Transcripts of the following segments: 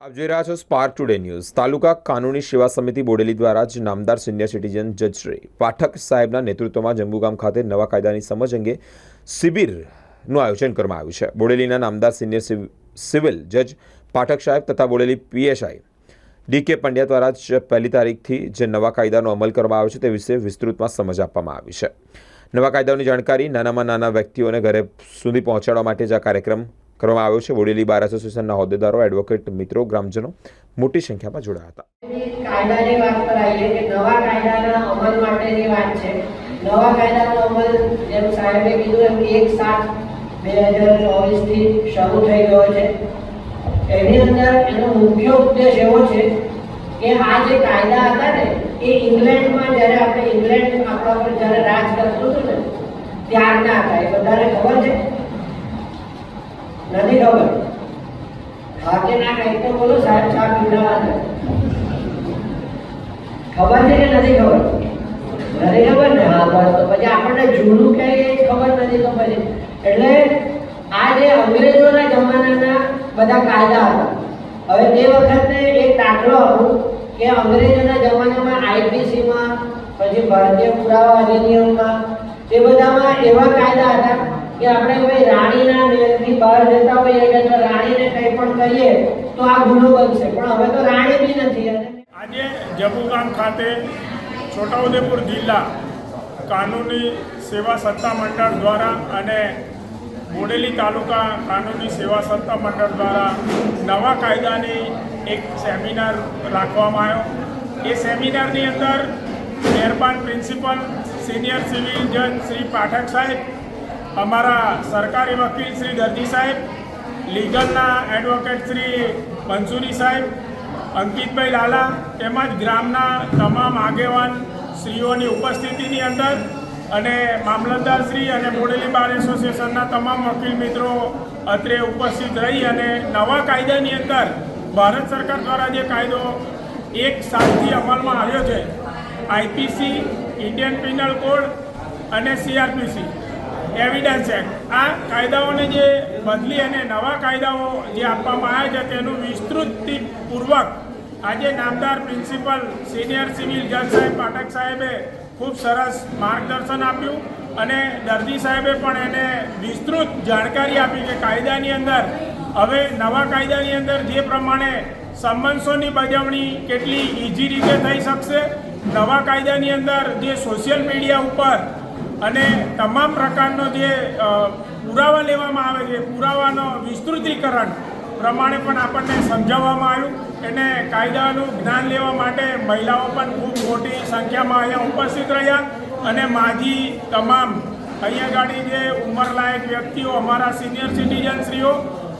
આપ જોઈ રહ્યા છો સ્પાર્ક ટુડે ન્યૂઝ તાલુકા કાનૂની સેવા સમિતિ બોડેલી દ્વારા જ નામદાર સિનિયર સિટીઝન જજ શ્રી પાઠક સાહેબના નેતૃત્વમાં જંબુગામ ખાતે નવા કાયદાની સમજ અંગે શિબિરનું આયોજન કરવામાં આવ્યું છે. બોડેલીના નામદાર સિનિયર સિવિલ જજ, પાઠક સાહેબ તથા બોડેલી પીએસઆઈ ડી કે પંડ્યા દ્વારા જ પહેલી તારીખથી જે નવા કાયદાનો અમલ કરવામાં આવ્યો છે તે વિશે વિસ્તૃતમાં સમજ આપવામાં આવી છે. નવા કાયદાઓની જાણકારી નાનામાં નાના વ્યક્તિઓને ઘરે સુધી પહોંચાડવા માટે જ આ કાર્યક્રમ કરવામાં આવ્યો છે. બોડેલી બાર એસોસિએશનના હોદ્દેદારો, એડવોકેટ મિત્રો, ગ્રામજનો મોટી સંખ્યામાં જોડાયા હતા. કાયદાની વાત પર આવીએ કે નવા કાયદાના અમલ માટેની વાત છે. નવા કાયદાનો અમલ જેમ સાહેબે કીધું એમ એક સાત બે હજાર ચોવીસથી શરૂ થઈ ગયો છે. એની અંદર એનો મુખ્ય ઉદ્દેશ એવો છે કે આ જે કાયદા હતા ને, એ ઇંગ્લેન્ડમાં જ્યારે આપણે ઇંગ્લેન્ડ, આપણા જ્યારે રાજ કરતું હતું ને, ત્યારના હતા. એ બધાને ખબર છે? નથી ખબર. હા કે ના કઈ તો બોલો, સાહેબ સાહેબ પીવડાવવાના ખબર છે કે નથી ખબર? નથી ખબર ને? હા બસ તો પછી આપણને જૂનું કઈ ખબર નથી તો પછી. એટલે આ જે અંગ્રેજોના જમાનાના બધા કાયદા હતા, હવે તે વખતે એક દાખલો હતો કે અંગ્રેજોના જમાનામાં આઈપીસીમાં પછી ભારતીય પુરાવા અધિનિયમમાં એ બધામાં એવા કાયદા હતા કે આપણે કોઈ રાણીના નેમથી બહાર જતા હોઈએ એટલે રાણીને કંઈ પણ કહીએ, તો આ ગુનો બનશે. પણ હવે તો રાણી બી નથી. આજે જબુગામ ખાતે છોટાઉદેપુર જિલ્લા કાનૂની સેવા સત્તા મંડળ દ્વારા અને બોડેલી તાલુકા કાનૂની સેવા સત્તા મંડળ દ્વારા નવા કાયદાની એક સેમિનાર રાખવામાં આવ્યો. એ સેમિનારની અંદર મહેરબાન પ્રિન્સિપલ સિનિયર સિવિલ જજ શ્રી પાઠક સાહેબ અમારા સરકારી વકીલ શ્રી દરજી સાહેબ, લીગલના એડવોકેટ શ્રી મંસુરી સાહેબ, અંકિતભાઈ લાલા તેમજ ગ્રામના તમામ આગેવાન શ્રીઓની ઉપસ્થિતિની અંદર અને મામલતદાર શ્રી અને બોડેલી બાર એસોસિએશનના તમામ વકીલ મિત્રો અત્રે ઉપસ્થિત રહી અને નવા કાયદાની અંદર ભારત સરકાર દ્વારા જે કાયદો એક સાલથી અમલમાં આવ્યો છે આઈપીસી ઇન્ડિયન પિનલ કોડ અને સીઆરપીસી એવિડન્સ એક્ટ આ કાયદાઓને જે બદલી અને નવા કાયદાઓ જે આપવામાં આવ્યા છે, તેનું વિસ્તૃતિપૂર્વક આજે નામદાર પ્રિન્સિપલ સિનિયર સિવિલ જજ સાહેબ પાઠક સાહેબે ખૂબ સરસ માર્ગદર્શન આપ્યું અને દર્દી સાહેબે પણ એને વિસ્તૃત જાણકારી આપી કે કાયદાની અંદર, હવે નવા કાયદાની અંદર જે પ્રમાણે સંબંધોની બજવણી કેટલી ઇઝી રીતે થઈ શકશે, નવા કાયદાની અંદર જે સોશિયલ મીડિયા ઉપર અને તમામ પ્રકારનો જે પુરાવા લેવામાં આવે છે, પુરાવાનો વિસ્તૃતીકરણ પ્રમાણે પણ આપણને સમજાવવામાં આવ્યું. એને કાયદાનું જ્ઞાન લેવા માટે મહિલાઓ પણ ખૂબ મોટી સંખ્યામાં અહીંયા ઉપસ્થિત રહ્યા અને માજી તમામ અહીંયા ગાડી જે ઉંમરલાયક વ્યક્તિઓ, અમારા સિનિયર સિટીઝનશ્રીઓ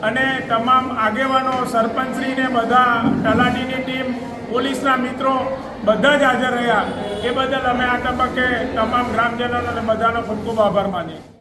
અને તમામ આગેવાનો, સરપંચશ્રીને બધા તલાટીની ટીમ પોલીસના મિત્રો બધા જ હાજર રહ્યા. એ બદલ અમે આ તબક્કે તમામ ગ્રામજનોનો બધાનો ખૂબ ખૂબ આભાર માનીએ.